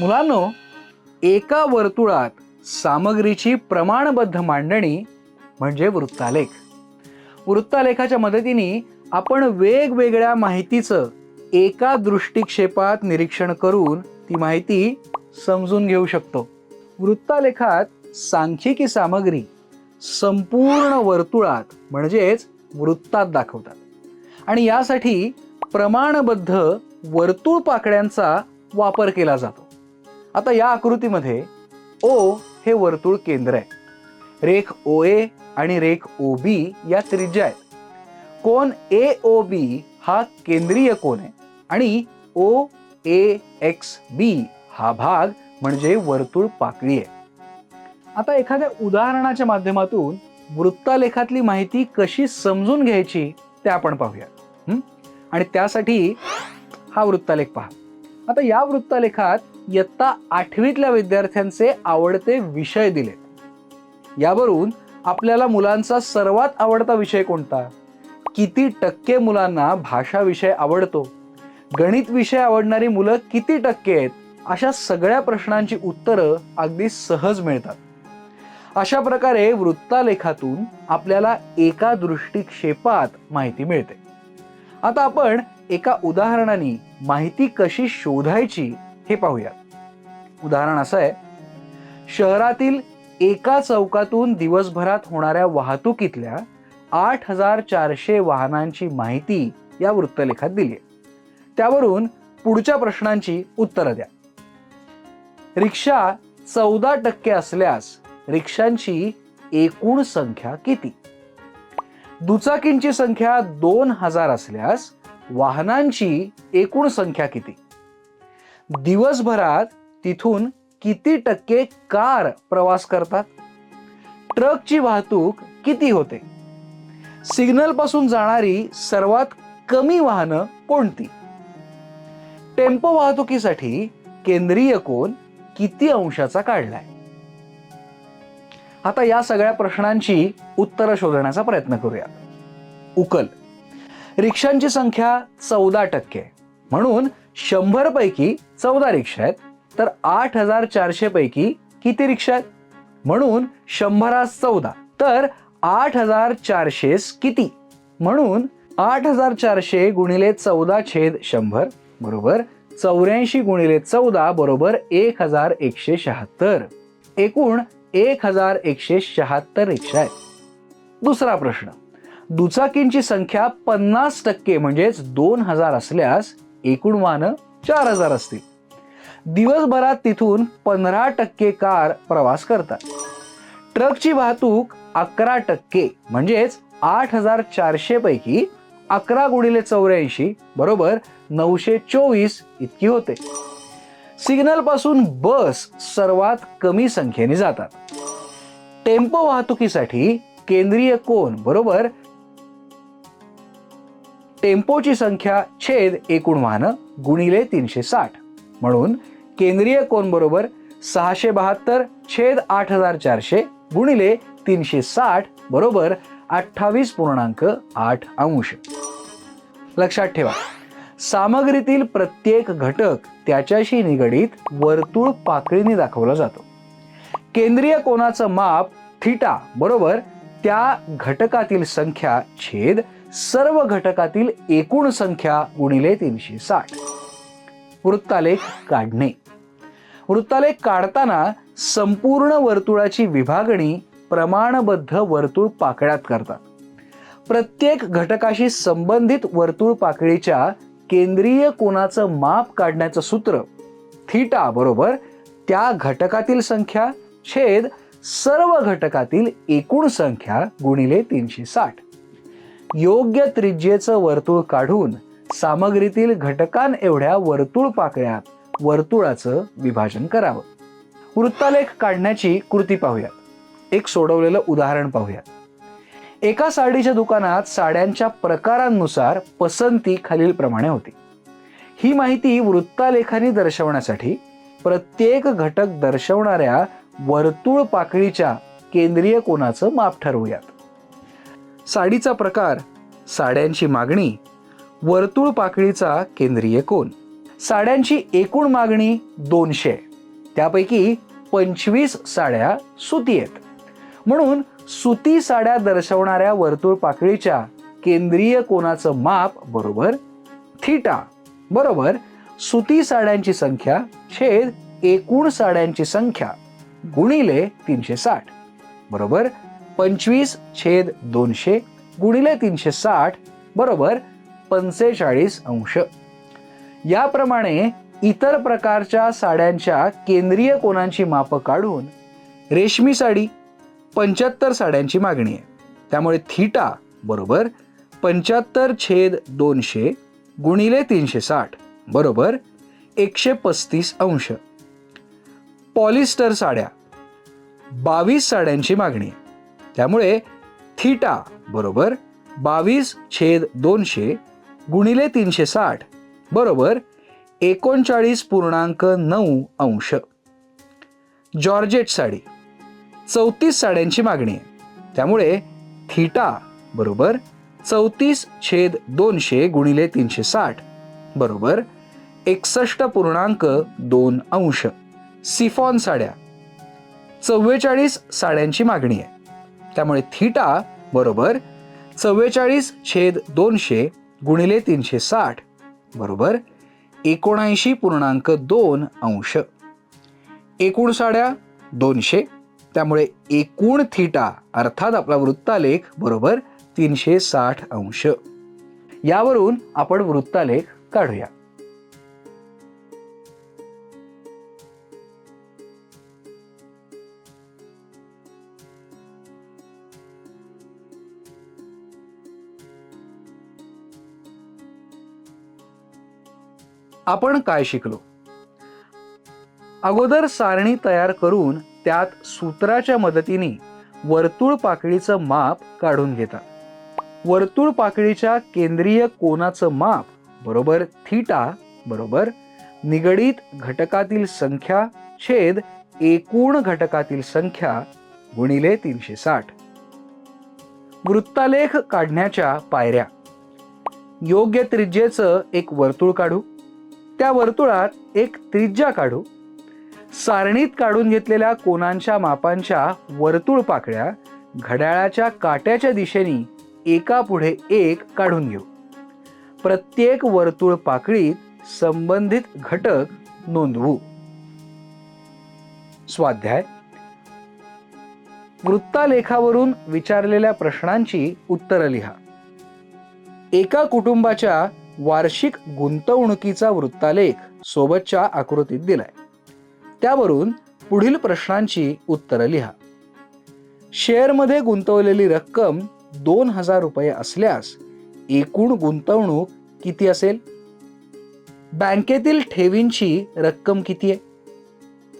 मुलांनो एका वर्तुळात सामग्रीची प्रमाणबद्ध मांडणी म्हणजे वृत्तालेख. वृत्तालेखाच्या मदतीने आपण वेगवेगळ्या माहितीचं एका दृष्टिक्षेपात निरीक्षण करून ती माहिती समजून घेऊ शकतो. वृत्तालेखात सांख्यिकी सामग्री संपूर्ण वर्तुळात म्हणजेच वृत्तात दाखवतात. आणि यासाठी प्रमाणबद्ध वर्तुळ पाकड्यांचा वापर केला जातो. आता या आकृतीमध्ये ओ हे वर्तुळ केंद्र आहे. रेख ओ ए आणि रेख ओ बी या त्रिज्या आहेत. कोन ए ओ बी हा केंद्रीय कोन आहे आणि ओ ए एक्स बी हा भाग म्हणजे वर्तुळ पाकळी आहे. आता एखाद्या उदाहरणाच्या माध्यमातून वृत्तालेखातली माहिती कशी समजून घ्यायची ते आपण पाहूया आणि त्यासाठी हा वृत्तालेख पहा. आता या वृत्तालेखात इयत्ता आठवीतल्या विद्यार्थ्यांचे आवडते विषय दिलेत यावरून आपल्याला मुलांचा सर्वात आवडता विषय कोणता? किती टक्के मुलांना भाषा विषय आवडतो? गणित विषय आवडणारी मुलं किती टक्के आहेत? अशा सगळ्या प्रश्नांची उत्तरं अगदी सहज मिळतात. अशा प्रकारे वृत्तालेखातून आपल्याला एका दृष्टिक्षेपात माहिती मिळते. आता आपण एका उदाहरणाने माहिती कशी शोधायची हे पाहूया उदाहरण असं आहे. शहरातील एका चौकातून दिवसभरात होणाऱ्या वाहतुकीतल्या आठ हजार चारशे वाहनांची माहिती या वृत्तलेखात दिली आहे. त्यावरून पुढच्या प्रश्नांची उत्तरं द्या. रिक्षा चौदा टक्के असल्यास रिक्षांची एकूण संख्या किती? दुचाकींची संख्या दोन हजार असल्यास वाहनांची एकूण संख्या किती? दिवसभरात तिथून किती टक्के कार प्रवास करतात? ट्रकची वाहतूक किती होते? सिग्नलपासून जाणारी सर्वात कमी वाहनं कोणती? टेम्पो वाहतुकीसाठी केंद्रीय कोण किती अंशाचा काढलाय? आता या सगळ्या प्रश्नांची उत्तरं शोधण्याचा प्रयत्न करूया. उकल. रिक्षांची संख्या चौदा टक्के. म्हणून शंभर पैकी चौदा रिक्षा आहेत. तर आठ हजार चारशे पैकी किती रिक्षा आहेत? म्हणून शंभरास चौदा तर आठ हजार चारशेस किती? म्हणून आठ हजार चारशे गुणिले चौदा छेद शंभर बरोबर चौऱ्याऐंशी गुणिले चौदा बरोबर एक हजार एकशे शहात्तर. एकूण एक हजार एकशे शहात्तर रिक्षा आहेत. दुसरा प्रश्न. दुचाकींची संख्या पन्नास टक्के म्हणजेच दोन हजार असल्यास एकूण वाहनं चार हजार असतील. दिवसभरात तिथून पंधरा टक्के कार प्रवास करतात. ट्रकची वाहतूक अकरा टक्के म्हणजेच आठ हजार चारशे पैकी अकरा गुणिले चौऱ्याऐंशी बरोबर नऊशे चोवीस इतकी होते. सिग्नलपासून बस सर्वात कमी संख्येने जातात. टेम्पो वाहतुकीसाठी केंद्रीय कोण बरोबर? टेम्पोची संख्या छेद एकूण वाहनं गुणिले तीनशे साठ. म्हणून केंद्रीय कोन बरोबर सहाशे बहात्तर छेद आठ हजार चारशे गुणिले तीनशे साठ बरोबर अठ्ठावीस पूर्णांक आठ अंश. लक्षात ठेवा सामग्रीतील प्रत्येक घटक त्याच्याशी निगडीत वर्तुळ पाकळीने दाखवला जातो. केंद्रीय कोणाचं माप थिटा बरोबर त्या घटकातील संख्या छेद सर्व घटकातील एकूण संख्या गुणिले तीनशे साठ. वृत्तालेख काढणे. वृत्तालेख काढताना संपूर्ण वर्तुळाची विभागणी प्रमाणबद्ध वर्तुळ पाकळ्यात करतात. प्रत्येक घटकाशी संबंधित वर्तुळ पाकळीच्या केंद्रीय कोणाचं माप काढण्याचं सूत्र थीटा बरोबर त्या घटकातील संख्या छेद सर्व घटकातील एकूण संख्या गुणिले तीनशे साठ. योग्य त्रिज्येचं वर्तुळ काढून सामग्रीतील घटकां एवढ्या वर्तुळ पाकळ्यात वर्तुळाचं विभाजन करावं. वृत्तालेख काढण्याची कृती पाहूयात. एक सोडवलेलं उदाहरण पाहूयात. एका साडीच्या दुकानात साड्यांच्या प्रकारांनुसार पसंती खालीलप्रमाणे होती. ही माहिती वृत्तालेखाने दर्शवण्यासाठी प्रत्येक घटक दर्शवणाऱ्या वर्तुळ पाकळीच्या केंद्रीय कोणाचं माप ठरवूयात. साडीचा प्रकार साड्यांची मागणी वर्तुळ पाकळीचा केंद्रीय कोन. साड्यांची एकूण मागणी दोनशे. त्यापैकी पंचवीस साड्या सुती आहेत. म्हणून सुती साड्या दर्शवणाऱ्या वर्तुळ पाकळीच्या केंद्रीय कोणाचं माप बरोबर थिटा. बरोबर सुती साड्यांची संख्या छेद एकूण साड्यांची संख्या गुणिले तीनशे साठ. बरोबर पंचवीस छेद दोनशे गुणिले तीनशे साठ. बरोबर पंचेचाळीस अंश. याप्रमाणे इतर प्रकारच्या साड्यांच्या केंद्रीय कोनांची मापं काढून रेशमी साडी पंच्याहत्तर साड्यांची मागणी आहे. त्यामुळे थीटा बरोबर पंच्याहत्तर छेद दोनशे गुणिले तीनशे साठ बरोबर एकशे पस्तीस अंश. पॉलिस्टर साड्या बावीस साड्यांची मागणी आहे. त्यामुळे थीटा बरोबर बावीस छेद दोनशे गुणिले तीनशे साठ. बरोबर? एकोणचाळीस पूर्णांक नऊ अंश. जॉर्जेट साडी. चौतीस साड्यांची मागणी आहे. त्यामुळे थिटा बरोबर? चौतीस छेद दोनशे गुणिले तीनशे साठ. बरोबर? एकसष्ट पूर्णांक दोन अंश. सिफॉन साड्या. चव्वेचाळीस साड्यांची मागणी आहे. त्यामुळे थिटा बरोबर? चव्वेचाळीस छेद दोनशे गुणिले तीनशे साठ बरोबर? एकोणऐंशी पूर्णांक दोन अंश. एकूण साड्या दोनशे त्यामुळे एकूण थिटा अर्थात आपला वृत्तालेख बरोबर? तीनशे साठ अंश. यावरून आपण वृत्तालेख काढूया. आपण काय शिकलो? अगोदर सारणी तयार करून त्यात सूत्राच्या मदतीने वर्तुळ पाकळीचं माप काढून घेतात वर्तुळ पाकळीच्या केंद्रीय कोनाचं माप बरोबर थीटा बरोबर निगडीत घटकातील संख्या छेद एकूण घटकातील संख्या गुणिले तीनशे साठ. वृत्तालेख काढण्याच्या पायऱ्या. योग्य त्रिज्येचं एक वर्तुळ काढू. त्या वर्तुळात एक त्रिज्या काढू. सारणीत काढून घेतलेल्या कोनांच्या मापांच्या वर्तुळ पाकळ्या घड्याळाच्या काट्याच्या दिशेने एका पुढे एक काढून घेऊ. प्रत्येक वर्तुळ पाकळीत संबंधित घटक नोंदवू. स्वाध्याय. वृत्तालेखावरून विचारलेल्या प्रश्नांची उत्तरं लिहा. एका कुटुंबाच्या वार्षिक गुंतवणुकीचा वृत्तालेख सोबतच्या आकृतीत दिलाय. त्यावरून पुढील प्रश्नांची उत्तरं लिहा. शेअरमध्ये गुंतवलेली रक्कम दोन हजार रुपये असल्यास एकूण गुंतवणूक किती असेल? बँकेतील ठेवींची रक्कम किती आहे?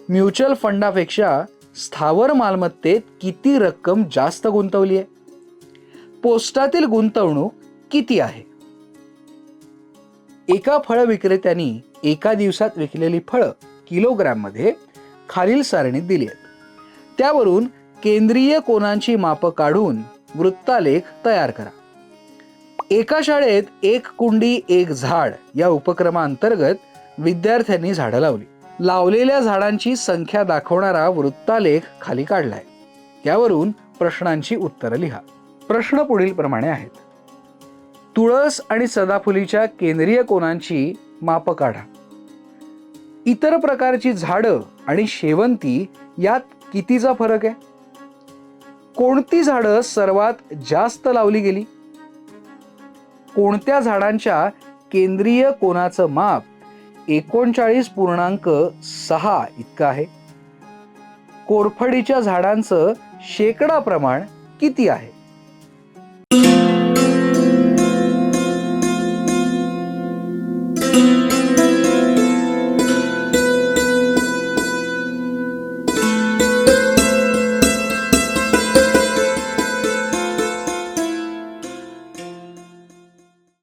म्युच्युअल फंडापेक्षा स्थावर मालमत्तेत किती रक्कम जास्त गुंतवली आहे? पोस्टातील गुंतवणूक किती आहे? एका फळ विक्रेत्यांनी एका दिवसात विकलेली फळं किलोग्रॅममध्ये खालील सारणीत दिली आहेत. त्यावरून केंद्रीय कोणांची मापं काढून वृत्तालेख तयार करा. एका शाळेत एक कुंडी एक झाड या उपक्रमाअंतर्गत विद्यार्थ्यांनी झाडं लावली. लावलेल्या झाडांची संख्या दाखवणारा वृत्तालेख खाली काढलाय. त्यावरून प्रश्नांची उत्तरं लिहा. प्रश्न पुढील प्रमाणे आहेत. तुळस आणि सदाफुलीच्या केंद्रीय कोनांची मापं काढा. इतर प्रकारची झाडं आणि शेवंती यात कितीचा फरक आहे? कोणती झाडं सर्वात जास्त लावली गेली? कोणत्या झाडांच्या केंद्रीय कोणाचं माप एकोणचाळीस पूर्णांक सहा इतकं आहे? कोरफडीच्या झाडांचं शेकडा प्रमाण किती आहे?